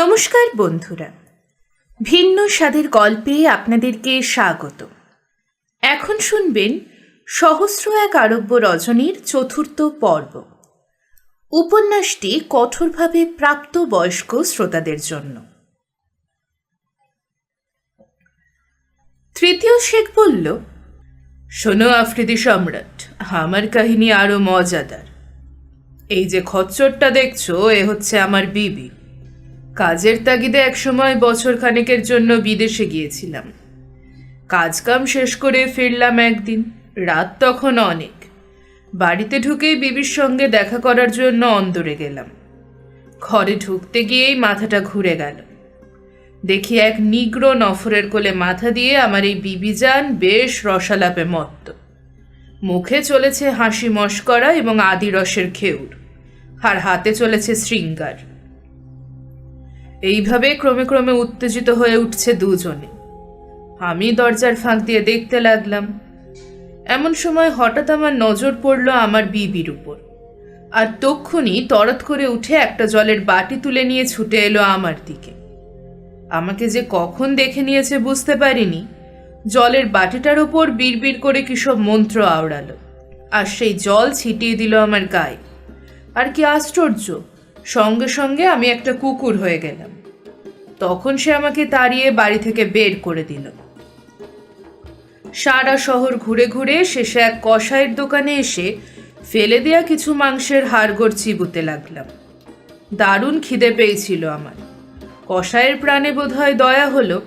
নমস্কার বন্ধুরা। ভিন্ন স্বাদের গল্পে আপনাদেরকে স্বাগত এখন শুনবেন সহস্র এক আরব্য রজনীর চতুর্থ পর্ব। উপন্যাসটি কঠোরভাবে প্রাপ্তবয়স্ক শ্রোতাদের জন্য। তৃতীয় শেখ বলল, শোনো আফ্রিদি সম্রাট, আমার কাহিনী আরও মজাদার। এই যে খচ্চরটা দেখছ, এ হচ্ছে আমার বিবি। কাজের তাগিদে একসময় বছর খানেকের জন্য বিদেশে গিয়েছিলাম। কাজকাম শেষ করে ফিরলাম একদিন, রাত তখন অনেক। বাড়িতে ঢুকেই বিবির সঙ্গে দেখা করার জন্য অন্দরে গেলাম। ঘরে ঢুকতে গিয়েই মাথাটা ঘুরে গেল। দেখি এক নিগ্র নফরের কোলে মাথা দিয়ে আমার এই বিবি যান বেশ রসালাপে মত্ত। মুখে চলেছে হাসি মস্করা এবং আদি রসের খেউর। আর হাতে চলেছে শৃঙ্গার। এইভাবে ক্রমে ক্রমে উত্তেজিত হয়ে উঠছে দুজনে। আমি দরজার ফাঁক দিয়ে দেখতে লাগলাম। এমন সময় হঠাৎ আমার নজর পড়ল আমার বিবির উপর। আর তক্ষুনি তরত করে উঠে একটা জলের বাটি তুলে নিয়ে ছুটে এলো আমার দিকে। আমাকে যে কখন দেখে নিয়েছে বুঝতে পারিনি। জলের বাটিটার ওপর বিড়বিড় করে কিসব মন্ত্র আওড়ালো। আর সেই জল ছিটিয়ে দিল আমার গায়ে। আর কি আশ্চর্য সঙ্গে সঙ্গে আমি একটা কুকুর হয়ে গেলাম। তখন সে আমাকে তাড়িয়ে বাড়ি থেকে বের করে দিল। সারা শহর ঘুরে ঘুরে শেষে এক কষাইয়ের দোকানে এসে ফেলে দেয়া কিছু মাংসের হাড়গোড় চিবুতে লাগলাম। দারুণ খিদে পেয়েছিল আমার। কষায়ের প্রাণে বোধহয় দয়া হলো,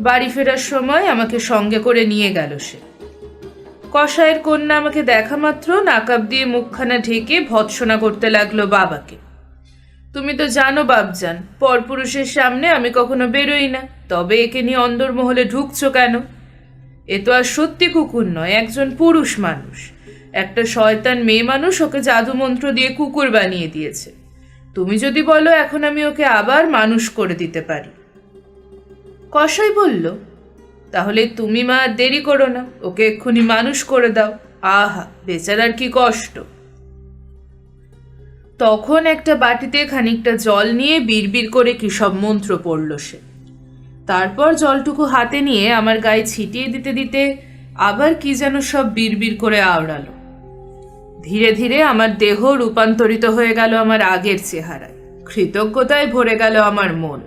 বাড়ি ফেরার সময় আমাকে সঙ্গে করে নিয়ে গেল সে। কষায়ের কন্যা আমাকে দেখা মাত্র নাকাব দিয়ে মুখখানা ঢেকে ভৎসনা করতে লাগল বাবাকে। তুমি তো জানো বাবজান পরপুরুষের সামনে আমি কখনো বেরোই না। তবে একে নিয়ে অন্দরমহলে ঢুকছো কেন? এ তো আর সত্যি কুকুর নয়, একজন পুরুষ মানুষ। একটা শয়তান মেয়ে মানুষ ওকে জাদু মন্ত্র দিয়ে কুকুর বানিয়ে দিয়েছে। তুমি যদি বলো, এখন আমি ওকে আবার মানুষ করে দিতে পারি। কসাই বলল, তাহলে তুমি মা দেরি করো না, ওকে এক্ষুনি মানুষ করে দাও। আহা, বেচারার কি কষ্ট। তখন একটা বাটিতে খানিকটা জল নিয়ে বিড়বিড় করে কি সব মন্ত্র পড়ল সে। তারপর জলটুকু হাতে নিয়ে আমার গায়ে ছিটিয়ে দিতে দিতে আবার কি যেন সব বিড়বিড় করে আওড়ালো। ধীরে ধীরে আমার দেহ রূপান্তরিত হয়ে গেল আমার আগের চেহারায়। কৃতজ্ঞতায় ভরে গেল আমার মন।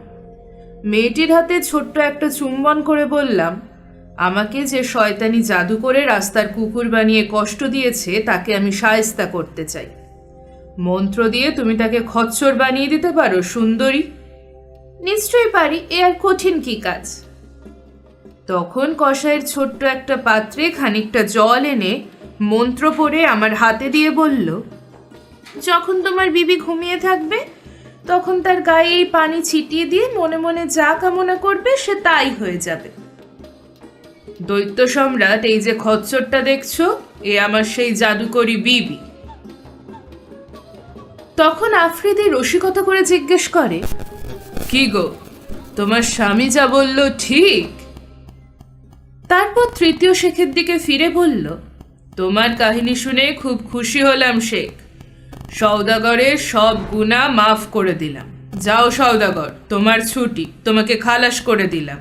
মেয়েটির হাতে ছোট্ট একটা চুম্বন করে বললাম, আমাকে যে শয়তানি জাদু করে রাস্তার কুকুর বানিয়ে কষ্ট দিয়েছে, তাকে আমি সায়স্তা করতে চাই। মন্ত্র দিয়ে তুমি তাকে খচ্চর বানিয়ে দিতে পারো, সুন্দরী। নিশ্চয়ই পারি, এ আর কঠিন কি কাজ? তখন কষায়ের ছোট্ট একটা পাত্রে খানিকটা জল এনে মন্ত্র পড়ে আমার হাতে দিয়ে বলল, যখন তোমার বিবি ঘুমিয়ে থাকবে, তখন তার গায়ে এই পানি ছিটিয়ে দিয়ে মনে মনে যা কামনা করবে, সে তাই হয়ে যাবে। দৈত্য সম্রাট, এই যে খচ্চরটা দেখছ, এ আমার সেই জাদুকরি বিবি। তখন আফ্রিদি রসিকতা করে জিজ্ঞেস করে, কি গো, তোমার স্বামী যা বলল ঠিক? তারপর তৃতীয় শেখের দিকে ফিরে বলল, তোমার কাহিনী শুনে খুব খুশি হলাম, শেখ। সৌদাগরের সব গুণা মাফ করে দিলাম। যাও সৌদাগর তোমার ছুটি, তোমাকে খালাস করে দিলাম।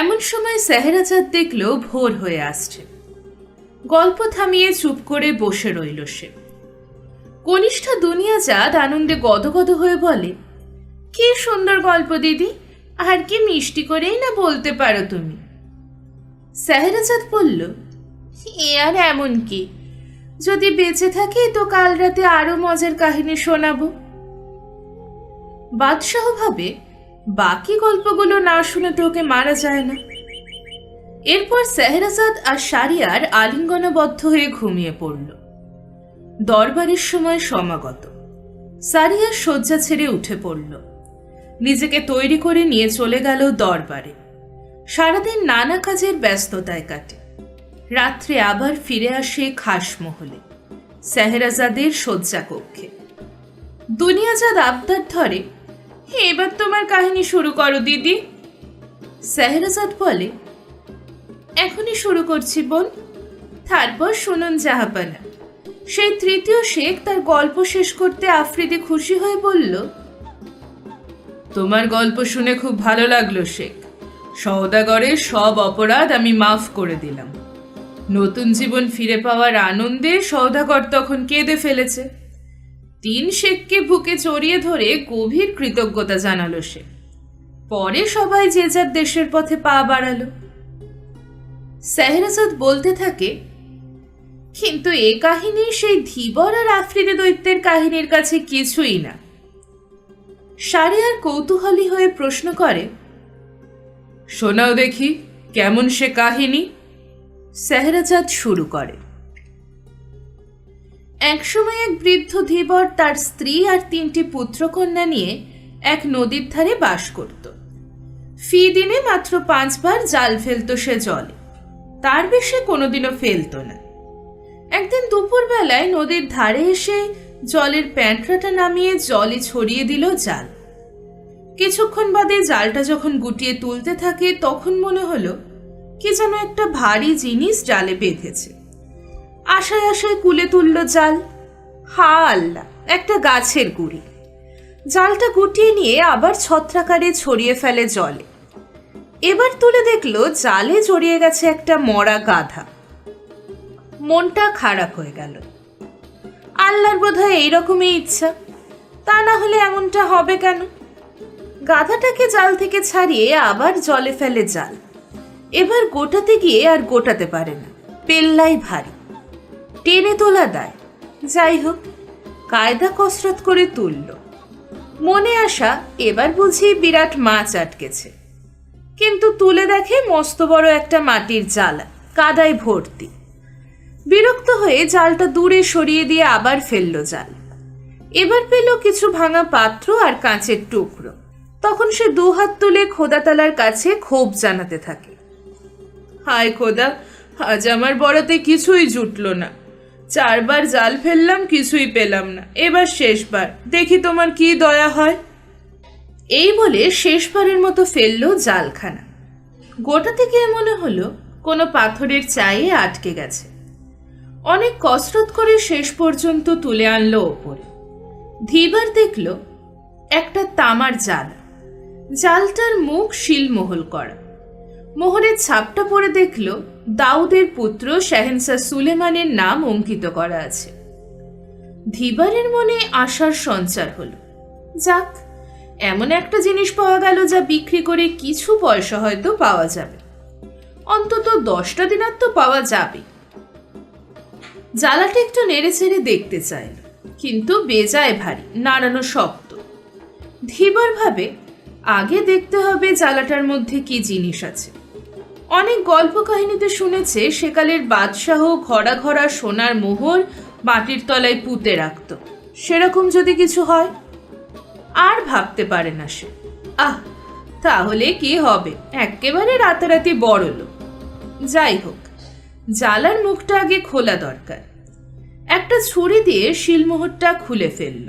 এমন সময় সেহেরাজাদ দেখল ভোর হয়ে আসছে। গল্প থামিয়ে চুপ করে বসে রইল সে। কনিষ্ঠ দুনিয়াজাত আনন্দে গদগদ হয়ে বলে, কি সুন্দর গল্প দিদি, আর কি মিষ্টি করেই না বলতে পারো তুমি? সেহেরাজাদ বলল, এ আর এমন কি? যদি বেঁচে থাকি তো কাল রাতে আরও মজার কাহিনী শোনাবো। বাদশাহ ভাবে, বাকি গল্পগুলো না শুনে তো ওকে মারা যায় না। এরপর সেহরাজাদ আর সারিয়ার আলিঙ্গনবদ্ধ হয়ে ঘুমিয়ে পড়ল। দরবারের সময় সমাগত। সারিয়া শয্যা ছেড়ে উঠে পড়ল। নিজেকে তৈরি করে নিয়ে চলে গেল দরবারে। সারাদিন নানা কাজের ব্যস্ততায় কাটে। রাত্রে আবার ফিরে আসে খাসমহলে সেহেরাজাদের শয্যা কক্ষে। দুনিয়াজাদ আবদার ধরে "হে, এবার তোমার কাহিনী শুরু করো দিদি। সেহেরাজাদ বলে এখনই শুরু করছি বোন। তারপর শুনুন জাহাপানা। সেই তৃতীয় শেখ তার গল্প শেষ করতে আফ্রিদি খুশি হয়ে বলল, তোমার গল্প শুনে খুব ভালো লাগল শেখ। সওদাগরের সব অপরাধ আমি মাফ করে দিলাম। নতুন জীবন ফিরে পাওয়ার আনন্দে সওদাগর তখন কেঁদে ফেলেছে। তিন শেখকে বুকে চড়িয়ে ধরে গভীর কৃতজ্ঞতা জানালো সে। পরে সবাই যে যার দেশের পথে পা বাড়ালো। সেহরাজাদ বলতে থাকে কিন্তু এ কাহিনী সেই ধীবর আর আফ্রিদি দৈত্যের কাহিনীর কাছে কিছুই না। সারিয়ার কৌতূহলী হয়ে প্রশ্ন করে, শোনাও দেখি, কেমন সে কাহিনী? সেহরাজাদ শুরু করে একসময় এক বৃদ্ধ ধীবর তার স্ত্রী আর তিনটি পুত্রকন্যা নিয়ে এক নদীর ধারে বাস করত। ফি দিনে মাত্র পাঁচবার জাল ফেলতো সে জলে। তার বেশি কোনোদিনও ফেলতো না। একদিন দুপুরবেলায় নদীর ধারে এসে জলের প্যাঁটরাটা নামিয়ে জলে ছড়িয়ে দিল জাল। কিছুক্ষণ বাদে জালটা যখন গুটিয়ে তুলতে থাকে, তখন মনে হলো, কি যেন একটা ভারী জিনিস জালে বেঁধেছে। আশায় আশায় কুলে তুলল জাল। হা আল্লাহ, একটা গাছের গুড়ি। জালটা গুটিয়ে নিয়ে আবার ছত্রাকারে ছড়িয়ে ফেলে জলে। এবার তুলে দেখল জালে জড়িয়ে গেছে একটা মরা গাধা। মনটা খারাপ হয়ে গেল। আল্লাহর বোধ হয় এইরকমই ইচ্ছা। তা না হলে এমনটা হবে কেন? গাধাটাকে জাল থেকে ছাড়িয়ে আবার জলে ফেলে জাল। এবার গোটাতে গিয়ে আর গোটাতে পারে না। পেল্লাই ভারী। টেনে তোলা দেয়। যাই হোক, কায়দা কসরত করে তুলল। মনে আসা এবার বুঝি বিরাট মাছ আটকেছে। কিন্তু তুলে দেখে মস্ত বড় একটা মাটির জালা, কাদায় ভর্তি। বিরক্ত হয়ে জালটা দূরে সরিয়ে দিয়ে আবার ফেলল জাল। এবার পেল কিছু ভাঙা পাত্র আর কাঁচের টুকরো। তখন সে দুহাত তুলে খোদাতালার কাছে ক্ষোভ জানাতে থাকে। হায় খোদা, আজ আমার বড়তে কিছুই জুটলো না। চারবার জাল ফেললাম, কিছুই পেলাম না। এবার শেষবার, দেখি তোমার কি দয়া হয়। এই বলে শেষবারের মতো ফেলল জালখানা। গোটা থেকে মনে হলো কোনো পাথরের চায়ে আটকে গেছে। অনেক কসরত করে শেষ পর্যন্ত তুলে আনলো ওপরে। ধীবার দেখল একটা তামার জাল। জালটার মুখ শিলমোহল করা। মোহরের ছাপটা পড়ে দেখল দাউদের পুত্র শাহেনসা সুলেমানের নাম অঙ্কিত করা আছে। ধীবারের মনে আশার সঞ্চার হলো। যাক, এমন একটা জিনিস পাওয়া গেল যা বিক্রি করে কিছু পয়সা হয়তো পাওয়া যাবে। অন্তত দশটা দিনার তো পাওয়া যাবে জ্বালাটা একটু নেড়ে চেড়ে দেখতে চাইল, কিন্তু বেজায় ভারী, নাড়ানো শক্ত। ধীবার ভাবে আগে দেখতে হবে জ্বালাটার মধ্যে কি জিনিস আছে। অনেক গল্প কাহিনীতে শুনেছে, সেকালের বাদশাহ ঘরা ঘরা সোনার মোহর মাটির তলায় পুঁতে রাখত। সেরকম যদি কিছু হয়? আর ভাবতে পারে না সে। আহ, তাহলে কি হবে? একেবারে রাতারাতি বড় লোক যাই হোক জালার মুখটা আগে খোলা দরকার। একটা ছুরি দিয়ে শিলমোহরটা খুলে ফেলল।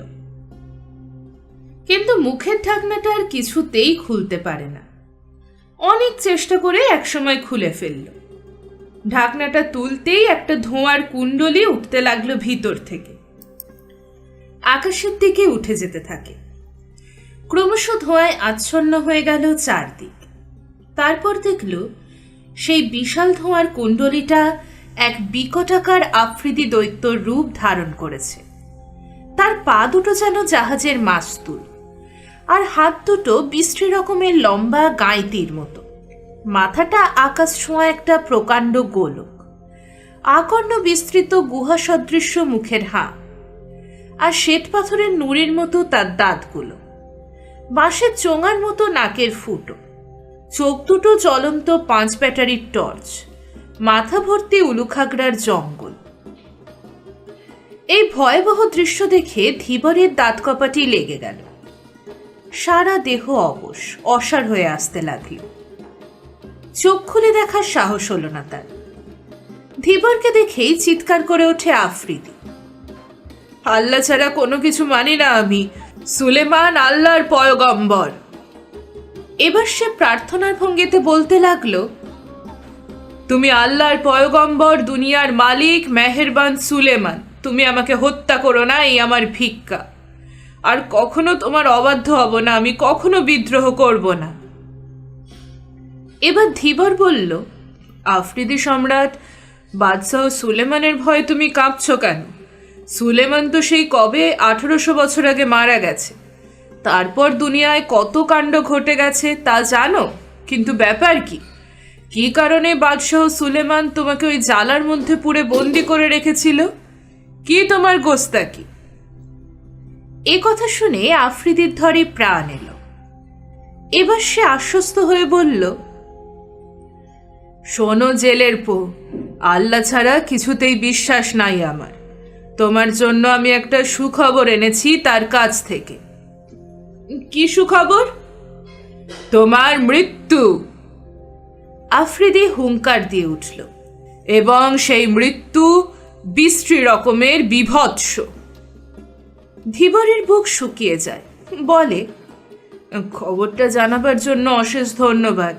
কিন্তু মুখের ঢাকনাটা আর কিছুতেই খুলতে পারে না। অনেক চেষ্টা করে একসময় খুলে ফেলল। ঢাকনাটা তুলতেই একটা ধোঁয়ার কুণ্ডলি উঠতে লাগল ভিতর থেকে। আকাশের দিকে উঠে যেতে থাকে। ক্রমশ ধোঁয়ায় আচ্ছন্ন হয়ে গেল চারদিক। তারপর দেখল সেই বিশাল ধোঁয়ার কুণ্ডলিটা এক বিকটাকার আফ্রিদি দৈত্যর রূপ ধারণ করেছে। তার পা দুটো যেন জাহাজের মাস্তুল, আর হাত দুটো বিশ্রী রকমের লম্বা গাঁইতির মতো। মাথাটা আকাশ ছোঁয়া একটা প্রকাণ্ড গোলক, আকর্ণ বিস্তৃত গুহা সদৃশ্য মুখের হাঁ, আর শ্বেত পাথরের নুড়ির মতো তার দাঁতগুলো, বাঁশের চোঙার মতো নাকের ফুটো। চোখ দুটো জ্বলন্ত পাঁচ ব্যাটারির টর্চ। মাথা ভর্তি উলুখাগড়ার জঙ্গল। এই ভয়াবহ দৃশ্য দেখে ধীবরের দাঁত কপাটি লেগে গেল। সারা দেহ অবশ, অসার হয়ে আসতে লাগল। চোখ খুলে দেখার সাহস হলো না তার। ধীবরকে দেখেই চিৎকার করে ওঠে আফ্রিদি। আল্লাহ ছাড়া কোনো কিছু মানি না আমি, সুলেমান আল্লাহর পয়গম্বর। এবার সে প্রার্থনার ভঙ্গিতে বলতে লাগল, তুমি আল্লাহর পয়গম্বর, দুনিয়ার মালিক, মেহেরবান সুলেমান। তুমি আমাকে হত্যা করো না, এই আমার ভিক্ষা। আর কখনো তোমার অবাধ্য হব না, আমি কখনো বিদ্রোহ করব না। এবার ধীবর বলল, আফ্রিদি সম্রাট, বাদশাহ সুলেমানের ভয়ে তুমি কাঁপছ কেন? সুলেমান তো সেই কবে আঠেরোশো বছর আগে মারা গেছে। তারপর দুনিয়ায় কত কাণ্ড ঘটে গেছে তা জানো? কিন্তু ব্যাপার কি? কী কারণে বাদশাহ সুলেমান তোমাকে ওই জালার মধ্যে পুরে বন্দি করে রেখেছিল? কি তোমার গোস্তাকি এ কথা শুনে আফ্রিদির ধরে প্রাণ এলো। এবার সে আশ্বস্ত হয়ে বলল, শোনো জেলের পো, আল্লাহ ছাড়া কিছুতেই বিশ্বাস নাই আমার। তোমার জন্য আমি একটা সুখবর এনেছি তার কাছ থেকে। কি সুখবর? তোমার মৃত্যু। আফ্রিদি হুঙ্কার দিয়ে উঠল, এবং সেই মৃত্যু বিশ্রী রকমের বিভৎস। ধীবরের বুক শুকিয়ে যায়, বলে, খবরটা জানাবার জন্য অশেষ ধন্যবাদ,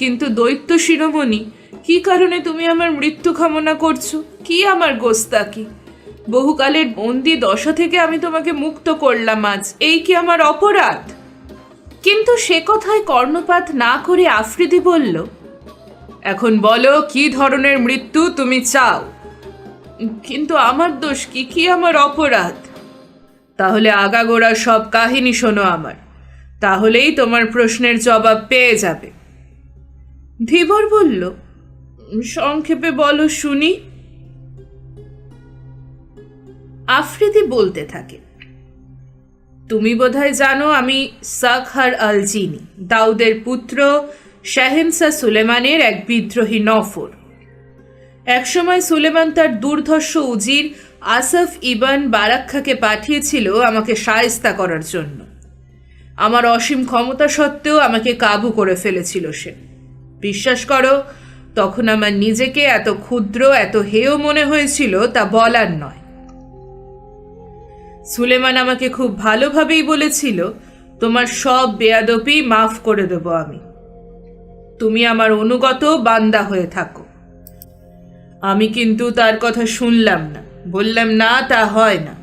কিন্তু দৈত্য শিরোমণি, কি কারণে তুমি আমার মৃত্যু কামনা করছ? কি আমার গোস্তাকি বহুকালের বন্দি দশা থেকে আমি তোমাকে মুক্ত করলাম আজ। এই কি আমার অপরাধ? কিন্তু সে কথায় কর্ণপাত না করে আফ্রিদি বলল, এখন বলো, কি ধরনের মৃত্যু তুমি চাও? কিন্তু আমার দোষ কি? কি আমার অপরাধ? তাহলে আগাগোড়া সব কাহিনী শোনো আমার। তাহলেই তোমার প্রশ্নের জবাব পেয়ে যাবে। ধীবর বলল, সংক্ষেপে বলো শুনি। আফ্রিদি বলতে থাকে। তুমি বোধহয় জানো আমি সাকহার আল জিনি দাউদের পুত্র শাহেনসা সুলেমানের এক বিদ্রোহী নফর। একসময় সুলেমান তার দুর্ধর্ষ উজির আসফ ইবান বারাক্ষাকে পাঠিয়েছিল আমাকে সায়স্তা করার জন্য। আমার অসীম ক্ষমতা সত্ত্বেও আমাকে কাবু করে ফেলেছিল সে। বিশ্বাস করো, তখন আমার নিজেকে এত ক্ষুদ্র, এত হেয় মনে হয়েছিল তা বলার নয়। সুলেমান আমাকে খুব ভালোভাবেই বলেছিল, তোমার সব বেয়াদপি মাফ করে দেব আমি। তুমি আমার অনুগত বান্দা হয়ে থাকো। আমি কিন্তু তার কথা শুনলাম না। বললাম, না, তা হয় না।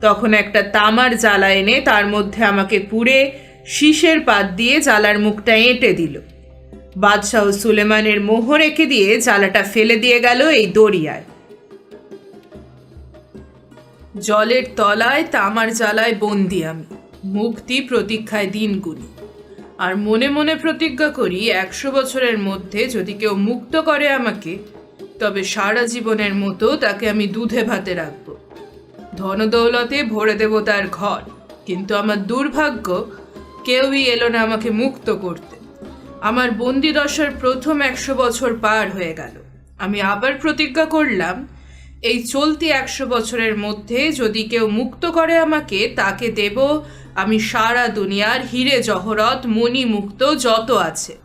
তখন একটা তামার জ্বালা এনে তার মধ্যে আমাকে পুড়ে শীষের পাত দিয়ে জ্বালার মুখটা এঁটে দিল। বাদশাহ সুলেমানের মোহ রেখে দিয়ে জ্বালাটা ফেলে দিয়ে গেল এই দরিয়ায়। জলের তলায় তামার জ্বালায় বন্দি আমি। মুক্তি প্রতীক্ষায় দিনগুলি আর মনে মনে প্রতিজ্ঞা করি, একশো বছরের মধ্যে যদি কেউ মুক্ত করে আমাকে, তবে সারা জীবনের মতো তাকে আমি দুধে ভাতে রাখব। ধনদৌলতে ভরে দেব তার ঘর, কিন্তু আমার দুর্ভাগ্য, কেউই এলো না আমাকে মুক্ত করতে। আমার বন্দি দশার প্রথম একশো বছর পার হয়ে গেল। আমি আবার প্রতিজ্ঞা করলাম এই চলতি একশো বছরের মধ্যে যদি কেউ মুক্ত করে আমাকে, তাকে দেব। আমি সারা দুনিয়ার হিরে জহরত মণি মুক্ত যত আছে।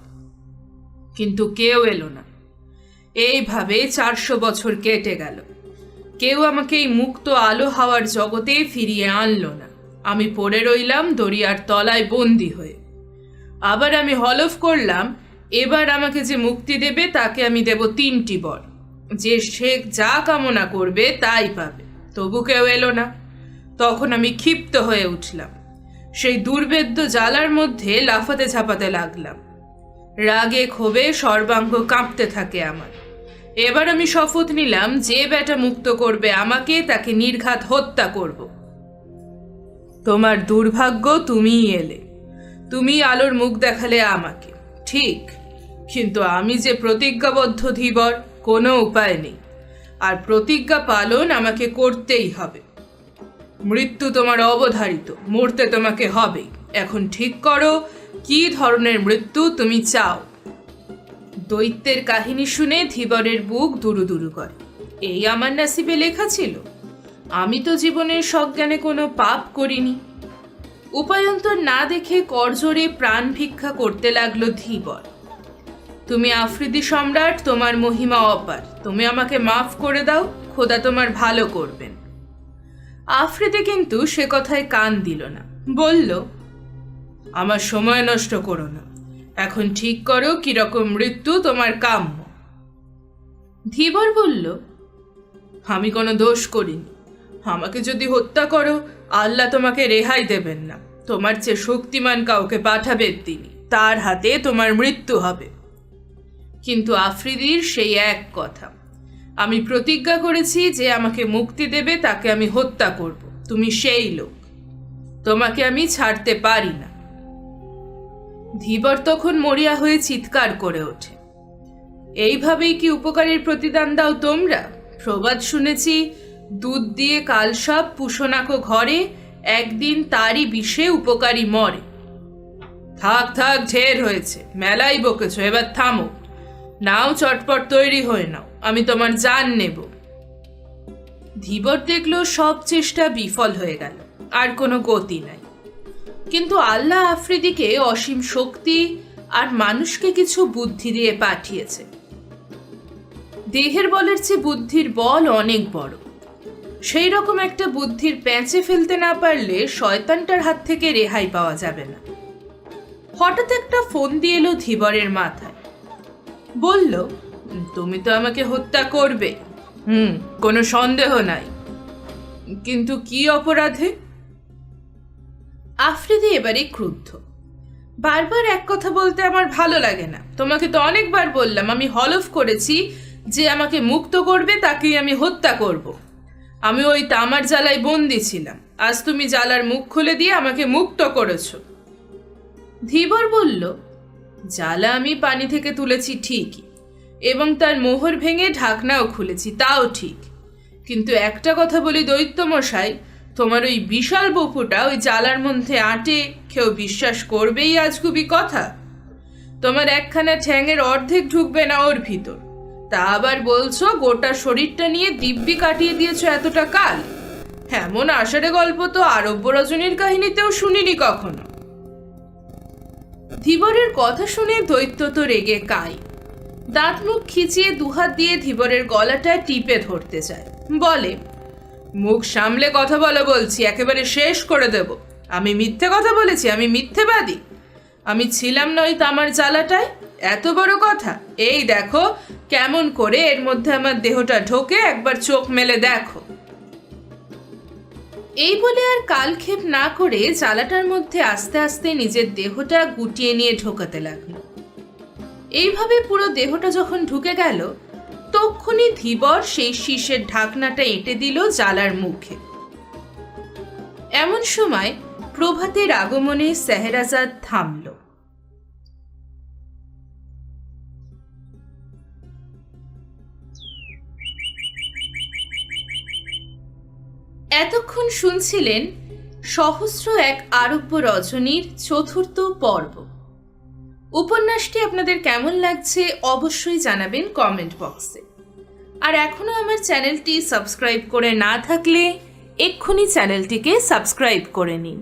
কিন্তু কেউ এলো না। এইভাবে চারশো বছর কেটে গেল। কেউ আমাকে এই মুক্ত আলো হাওয়ার জগতে ফিরিয়ে আনলো না। আমি পড়ে রইলাম দরিয়ার তলায় বন্দি হয়ে। আবার আমি হলফ করলাম, এবার আমাকে যে মুক্তি দেবে, তাকে আমি দেব তিনটি বর। যে সে যা কামনা করবে তাই পাবে। তবু কেউ এলো না। তখন আমি ক্ষিপ্ত হয়ে উঠলাম। সেই দুর্বেদ্য জ্বালার মধ্যে লাফাতে ঝাপাতে লাগলাম। রাগে ক্ষোভে সর্বাঙ্গ কাঁপতে থাকে আমার। এবার আমি শপথ নিলাম, যে বেটা মুক্ত করবে আমাকে, তাকে নির্ঘাত হত্যা করব। তোমার দুর্ভাগ্য তুমিই এলে। তুমি আলোর মুখ দেখালে আমাকে। ঠিক। কিন্তু আমি যে প্রতিজ্ঞাবদ্ধ ধীবর কোনো উপায় নেই। আর প্রতিজ্ঞা পালন আমাকে করতেই হবে। মৃত্যু তোমার অবধারিত, মরতে তোমাকে হবে। এখন ঠিক করো, কি ধরনের মৃত্যু তুমি চাও। দৈত্যের কাহিনী শুনে ধীবরের বুক দুরু দুরু করে। এই আমার নাসিবে লেখা ছিল, আমি তো জীবনের সজ্ঞানে কোনো পাপ করিনি। উপায়ন্তর না দেখে করজোরে প্রাণ ভিক্ষা করতে লাগল ধীবর। তুমি আফ্রিদি সম্রাট, তোমার মহিমা অপার। তুমি আমাকে মাফ করে দাও, খোদা তোমার ভালো করবেন। আফ্রিদি কিন্তু সে কথায় কান দিল না। বলল, আমার সময় নষ্ট করো না। এখন ঠিক করো কীরকম মৃত্যু তোমার কাম্য। ধীবর বলল, আমি কোনো দোষ করিনি। আমাকে যদি হত্যা করো, আল্লাহ তোমাকে রেহাই দেবেন না। তোমার চেয়ে শক্তিমান কাউকে পাঠাবেন তিনি। তার হাতে তোমার মৃত্যু হবে। কিন্তু আফ্রিদির সেই এক কথা। আমি প্রতিজ্ঞা করেছি যে আমাকে মুক্তি দেবে, তাকে আমি হত্যা করব। তুমি সেই লোক। তোমাকে আমি ছাড়তে পারি না। ধীবর তখন মরিয়া হয়ে চিৎকার করে ওঠে। এইভাবেই কি উপকারের প্রতিদান দাও তোমরা? প্রবাদ শুনেছি, দুধ দিয়ে কাল কালসাপ পুষনাকো ঘরে, একদিন তারই বিষে উপকারী মরে। থাক থাক, ঢের হয়েছে। মেলাই বকেছ, এবার থামো। নাও চটপট তৈরি হয়ে নাও, আমি তোমার জান নেব। ধীবর দেখল সব চেষ্টা বিফল হয়ে গেল, আর কোনো গতি নাই। কিন্তু আল্লাহ আফ্রিদিকে অসীম শক্তি আর মানুষকে কিছু বুদ্ধি দিয়ে পাঠিয়েছে। দেহের বলের চেয়ে বুদ্ধির বল অনেক বড়। সেই রকম একটা বুদ্ধির প্যাঁচে ফেলতে না পারলে শয়তানটার হাত থেকে রেহাই পাওয়া যাবে না। হঠাৎ একটা ফোন দিয়ে এলো ধীবরের মাথায়। বলল তুমি তো আমাকে হত্যা করবে। হুম। কোনো সন্দেহ নাই। কিন্তু কি অপরাধে? আফ্রিদি এবারে ক্রুদ্ধ। বারবার এক কথা বলতে আমার ভালো লাগে না। তোমাকে তো অনেকবার বললাম আমি হলফ করেছি যে আমাকে মুক্ত করবে তাকেই আমি হত্যা করব। আমি ওই তামার জ্বালায় বন্দি ছিলাম। আজ তুমি জ্বালার মুখ খুলে দিয়ে আমাকে মুক্ত করেছ। ধীবর বলল জ্বালা আমি পানি থেকে তুলেছি ঠিকই এবং তার মোহর ভেঙে ঢাকনাও খুলেছি, তাও ঠিক। কিন্তু একটা কথা বলি দৈত্যমশাই, তোমার ওই বিশাল বপুটা ওই জ্বালার মধ্যে আঁটে কেউ বিশ্বাস করবেই আজগুবি কথা? তোমার একখানা ঠ্যাঙের অর্ধেক ঢুকবে না ওর ভিতর। তা আবার বলছো গোটা শরীরটা নিয়ে দিব্যি কাটিয়ে দিয়েছ এতটা কাল? এমন আষাঢ়ে গল্প তো আরব্য রজনীর কাহিনীতেও শুনিনি কখনো। ধীবরের কথা শুনে দৈত্য তো রেগে কাই। দাঁত মুখ খিচিয়ে দুহাত দিয়ে ধীবরের গলাটা টিপে ধরতে চায় বলে, মুখ সামলে কথা বলো বলছি, একেবারে শেষ করে দেব। আমি মিথ্যে কথা বলেছি, আমি মিথ্যেবাদী। আমি ছিলাম না ওই তামার জ্বালাটায়? এত বড় কথা? এই দেখো, কেমন করে এর মধ্যে আমার দেহটা ঢোকে, একবার চোখ মেলে দেখো। এই বলে আর কালক্ষেপ না করে জ্বালাটার মধ্যে আস্তে আস্তে নিজের দেহটা গুটিয়ে নিয়ে ঢোকাতে লাগল। এইভাবে পুরো দেহটা যখন ঢুকে গেল, তক্ষুনি ধীবর সেই শীষের ঢাকনাটা এঁটে দিল জ্বালার মুখে। এমন সময় প্রভাতের আগমনে সেহেরাজাদ থামল। এতক্ষণ শুনছিলেন সহস্র এক আরব্য রজনীর চতুর্থ পর্ব। উপন্যাসটি আপনাদের কেমন লাগছে অবশ্যই জানাবেন কমেন্ট বক্সে। আর এখনও আমার চ্যানেলটি সাবস্ক্রাইব করে না থাকলে এক্ষুনি চ্যানেলটিকে সাবস্ক্রাইব করে নিন।